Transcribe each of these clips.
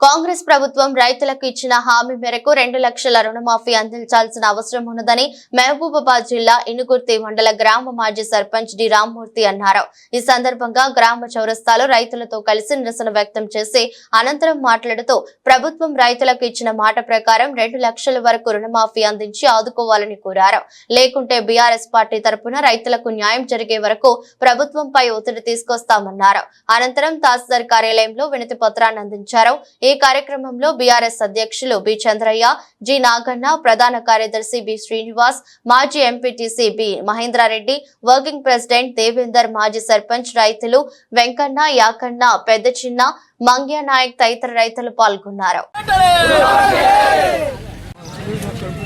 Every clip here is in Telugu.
కాంగ్రెస్ ప్రభుత్వం రైతులకు ఇచ్చిన హామీ మేరకు రెండు లక్షల రుణమాఫీ అందించాల్సిన అవసరం ఉన్నదని మహబూబాబాద్ జిల్లా ఇనుగుర్తి మండల గ్రామ మాజీ సర్పంచ్ డి రామ్మూర్తి అన్నారు. ఈ సందర్భంగా గ్రామ చౌరస్తాలో రైతులతో కలిసి నిరసన వ్యక్తం చేసి అనంతరం మాట్లాడుతూ ప్రభుత్వం రైతులకు ఇచ్చిన మాట ప్రకారం రెండు లక్షల వరకు రుణమాఫీ అందించి ఆదుకోవాలని కోరారు. లేకుంటే బీఆర్ఎస్ పార్టీ తరపున రైతులకు న్యాయం జరిగే వరకు ప్రభుత్వంపై ఒత్తిడి తీసుకొస్తామన్నారు. అనంతరం తహసీల్దార్ కార్యాలయంలో వినతి పత్రాన్ని అందించారు. ఈ ఈ కార్యక్రమంలో బీఆర్ఎస్ అధ్యక్షులు బి చంద్రయ్య జి నాగన్న ప్రధాన కార్యదర్శి బి శ్రీనివాస్ మాజీ MPTC B Mahendra Reddy working president Devender మాజీ సర్పంచ్ రైతులు వెంకన్న యాకన్న పెద్ద చిన్న మంగ్య నాయక్ తదితర రైతులు పాల్గొన్నారు.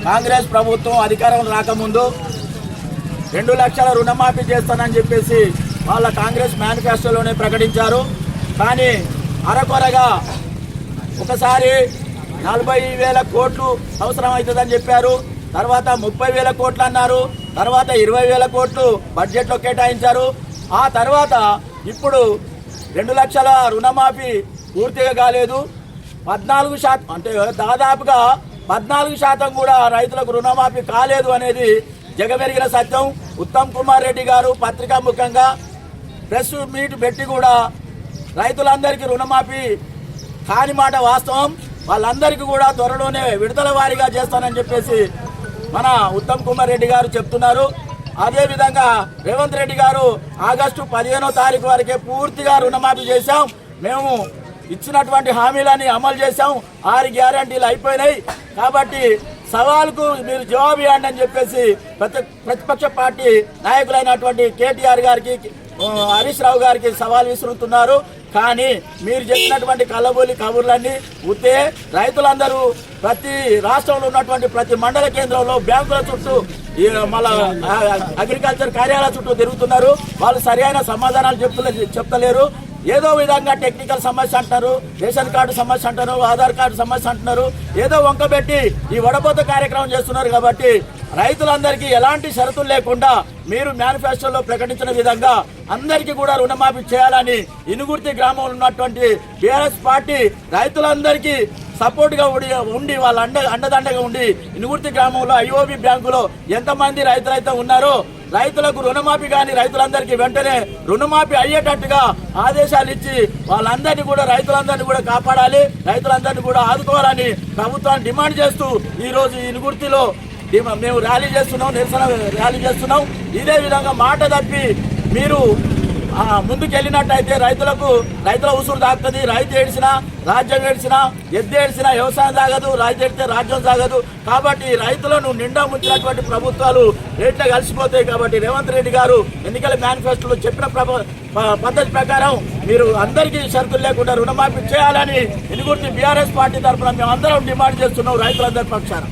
కాంగ్రెస్ ప్రభుత్వం అధికారం రాకముందు రెండు లక్షల రుణమాఫీ చేస్తానని చెప్పేసి వాళ్ళ కాంగ్రెస్ మేనిఫెస్టోలోనే ప్రకటించారు. కానీ అరకొరగా ఒకసారి నలభై వేల కోట్లు అవసరం అవుతుందని చెప్పారు. తర్వాత ముప్పై వేల కోట్లు అన్నారు. తర్వాత ఇరవై వేల కోట్లు బడ్జెట్లో కేటాయించారు. ఆ తర్వాత ఇప్పుడు రెండు లక్షల రుణమాఫీ పూర్తిగా కాలేదు. పద్నాలుగు శాతం అంటే దాదాపుగా పద్నాలుగు శాతం కూడా రైతులకు రుణమాఫీ కాలేదు అనేది జగమెరిగిన సత్యం. ఉత్తమ్ కుమార్ రెడ్డి గారు పత్రికా ముఖంగా ప్రెస్ మీట్ పెట్టి కూడా రైతులందరికీ రుణమాఫీ కాని మాట వాస్తవం. వాళ్ళందరికీ కూడా త్వరలోనే విడుదల వారీగా చేస్తానని చెప్పేసి మన ఉత్తమ్ కుమార్ రెడ్డి గారు చెప్తున్నారు. అదేవిధంగా రేవంత్ రెడ్డి గారు ఆగస్టు పదిహేనో తారీఖు వరకే పూర్తిగా రుణమాఫీ చేశాం. మేము ఇచ్చినటువంటి హామీలని అమలు చేశాం. ఆరు గ్యారంటీలు అయిపోయినాయి. కాబట్టి సవాల్కు మీరు జవాబు ఇవ్వండి అని చెప్పేసి ప్రతి ప్రతిపక్ష పార్టీ నాయకులైనటువంటి కేటీఆర్ గారికి హరీష్ రావు గారికి సవాల్ విసురుతున్నారు. కానీ మీరు చెప్పినటువంటి కళ్ళబోలి కబుర్లన్నీ ఉత్తే రైతులందరూ ప్రతి రాష్ట్రంలో ఉన్నటువంటి ప్రతి మండల కేంద్రంలో బ్యాంకుల చుట్టూ ఈ మళ్ళా అగ్రికల్చర్ కార్యాలయాల చుట్టూ తిరుగుతున్నారు. వాళ్ళు సరైన సమాధానాలు చెప్తలే చెప్తలేరు. ఏదో విధంగా టెక్నికల్ సమస్య అంటారు రేషన్ కార్డు సమస్య అంటారు ఆధార్ కార్డు సమస్య అంటున్నారు. ఏదో వంకబెట్టి ఈ వడపోత కార్యక్రమం చేస్తున్నారు కాబట్టి రైతులందరికీ ఎలాంటి షరతులు లేకుండా మీరు మేనిఫెస్టోలో ప్రకటించిన విధంగా అందరికీ కూడా రుణమాఫీ చేయాలని ఇనుగుర్తి గ్రామంలో ఉన్నటువంటి బీఆర్ఎస్ పార్టీ రైతులందరికీ సపోర్ట్గా ఉండి ఉండి వాళ్ళ అండ అండదండగా ఉండి ఇనుగుర్తి గ్రామంలో ఐఓబి బ్యాంకులో ఎంతమంది రైతులైతే ఉన్నారో రైతులకు రుణమాఫీ కానీ రైతులందరికీ వెంటనే రుణమాఫీ అయ్యేటట్టుగా ఆదేశాలు ఇచ్చి వాళ్ళందరినీ కూడా రైతులందరినీ కూడా కాపాడాలి రైతులందరినీ కూడా ఆదుకోవాలని ప్రభుత్వాన్ని డిమాండ్ చేస్తూ ఈ ఇనుగుర్తిలో మేము ర్యాలీ చేస్తున్నాం నిరసన ర్యాలీ చేస్తున్నాం. ఇదే విధంగా మాట తప్పి మీరు ముందుకెళ్ళినట్టయితే రైతులకు రైతుల ఉసురు తాకుతుంది. రైతు ఏడిసినా రాజ్యం ఏడిసినా ఎద్దు ఏడిచినా వ్యవసాయం సాగదు రైతు ఏడితే రాజ్యం సాగదు. కాబట్టి రైతులను నిండా ముంచినటువంటి ప్రభుత్వాలు రేట్ల కలిసిపోతాయి కాబట్టి రేవంత్ రెడ్డి గారు ఎన్నికల మేనిఫెస్టోలో చెప్పిన ప- పద్ధతి ప్రకారం మీరు అందరికీ షరతులు లేకుండా రుణమాఫీ చేయాలని ఇనుగుర్తి బీఆర్ఎస్ పార్టీ తరఫున మేము అందరం డిమాండ్ చేస్తున్నాం రైతులందరి పక్షాన.